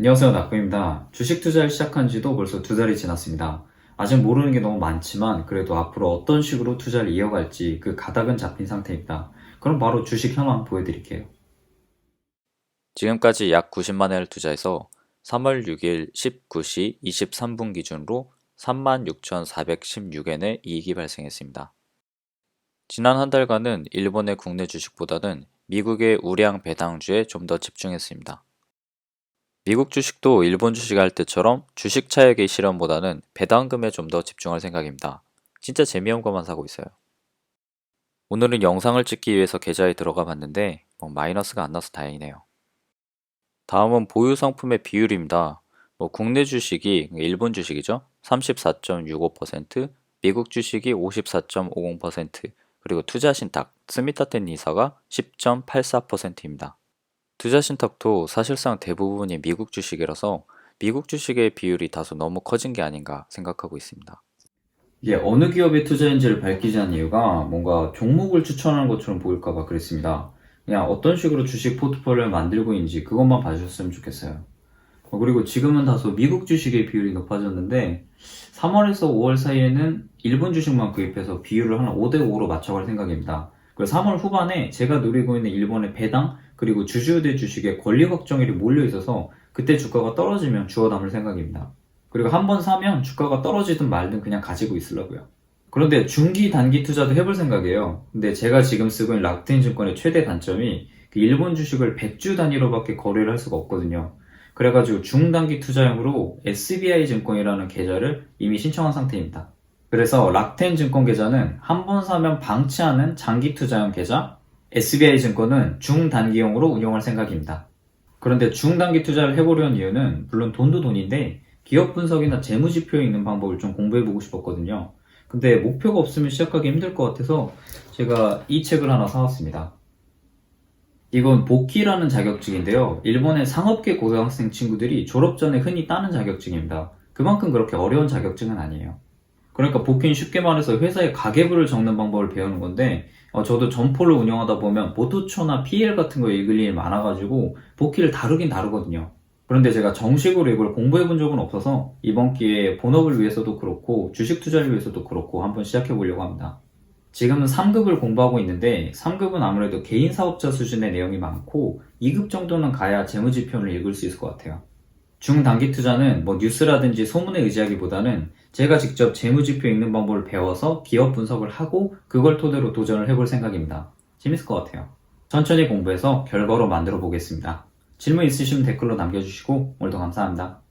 안녕하세요 낙구입니다. 주식 투자를 시작한 지도 벌써 두 달이 지났습니다. 아직 모르는 게 너무 많지만 그래도 앞으로 어떤 식으로 투자를 이어갈지 그 가닥은 잡힌 상태입니다. 그럼 바로 주식 현황 보여드릴게요. 지금까지 약 90만 원을 투자해서 3월 6일 19시 23분 기준으로 36,416엔의 이익이 발생했습니다. 지난 한 달간은 일본의 국내 주식보다는 미국의 우량 배당주에 좀 더 집중했습니다. 미국 주식도 일본 주식 할 때처럼 주식 차익의 실현보다는 배당금에 좀 더 집중할 생각입니다. 진짜 재미없는 것만 사고 있어요. 오늘은 영상을 찍기 위해서 계좌에 들어가 봤는데 뭐 마이너스가 안 나서 다행이네요. 다음은 보유 상품의 비율입니다. 뭐 국내 주식이 일본 주식이죠. 34.65%, 미국 주식이 54.50%, 그리고 투자 신탁 스미타텐 니사가 10.84%입니다. 투자 신탁도 사실상 대부분이 미국 주식이라서 미국 주식의 비율이 다소 너무 커진 게 아닌가 생각하고 있습니다. 이게 어느 기업에 투자인지를 밝히지 않은 이유가 뭔가 종목을 추천하는 것처럼 보일까봐 그랬습니다. 그냥 어떤 식으로 주식 포트폴리오를 만들고 있는지 그것만 봐주셨으면 좋겠어요. 어, 그리고 지금은 다소 미국 주식의 비율이 높아졌는데 3월에서 5월 사이에는 일본 주식만 구입해서 비율을 한 5대 5로 맞춰갈 생각입니다. 그리고 3월 후반에 제가 누리고 있는 일본의 배당 그리고 주주대 주식의 권리 걱정일이 몰려 있어서 그때 주가가 떨어지면 주워 담을 생각입니다. 그리고 한 번 사면 주가가 떨어지든 말든 그냥 가지고 있으려고요. 그런데 중기 단기 투자도 해볼 생각이에요. 근데 제가 지금 쓰고 있는 락테인 증권의 최대 단점이 그 일본 주식을 100주 단위로밖에 거래를 할 수가 없거든요. 그래가지고 중단기 투자용으로 SBI 증권이라는 계좌를 이미 신청한 상태입니다. 그래서 락텐 증권 계좌는 한 번 사면 방치하는 장기 투자용 계좌, SBI 증권은 중단기용으로 운영할 생각입니다. 그런데 중단기 투자를 해보려는 이유는 물론 돈도 돈인데 기업 분석이나 재무 지표에 있는 방법을 좀 공부해보고 싶었거든요. 근데 목표가 없으면 시작하기 힘들 것 같아서 제가 이 책을 하나 사왔습니다. 이건 복기라는 자격증인데요. 일본의 상업계 고등학생 친구들이 졸업 전에 흔히 따는 자격증입니다. 그만큼 그렇게 어려운 자격증은 아니에요. 그러니까 복귀는 쉽게 말해서 회사의 가계부를 적는 방법을 배우는 건데 어, 저도 점포를 운영하다 보면 보토초나 PL 같은 거 읽을 일이 많아가지고 복귀를 다루긴 다루거든요. 그런데 제가 정식으로 이걸 공부해 본 적은 없어서 이번 기회에 본업을 위해서도 그렇고 주식 투자를 위해서도 그렇고 한번 시작해 보려고 합니다. 지금은 3급을 공부하고 있는데 3급은 아무래도 개인 사업자 수준의 내용이 많고 2급 정도는 가야 재무지표를 읽을 수 있을 것 같아요. 중단기 투자는 뭐 뉴스라든지 소문에 의지하기보다는 제가 직접 재무지표 읽는 방법을 배워서 기업 분석을 하고 그걸 토대로 도전을 해볼 생각입니다. 재밌을 것 같아요. 천천히 공부해서 결과로 만들어 보겠습니다. 질문 있으시면 댓글로 남겨주시고 오늘도 감사합니다.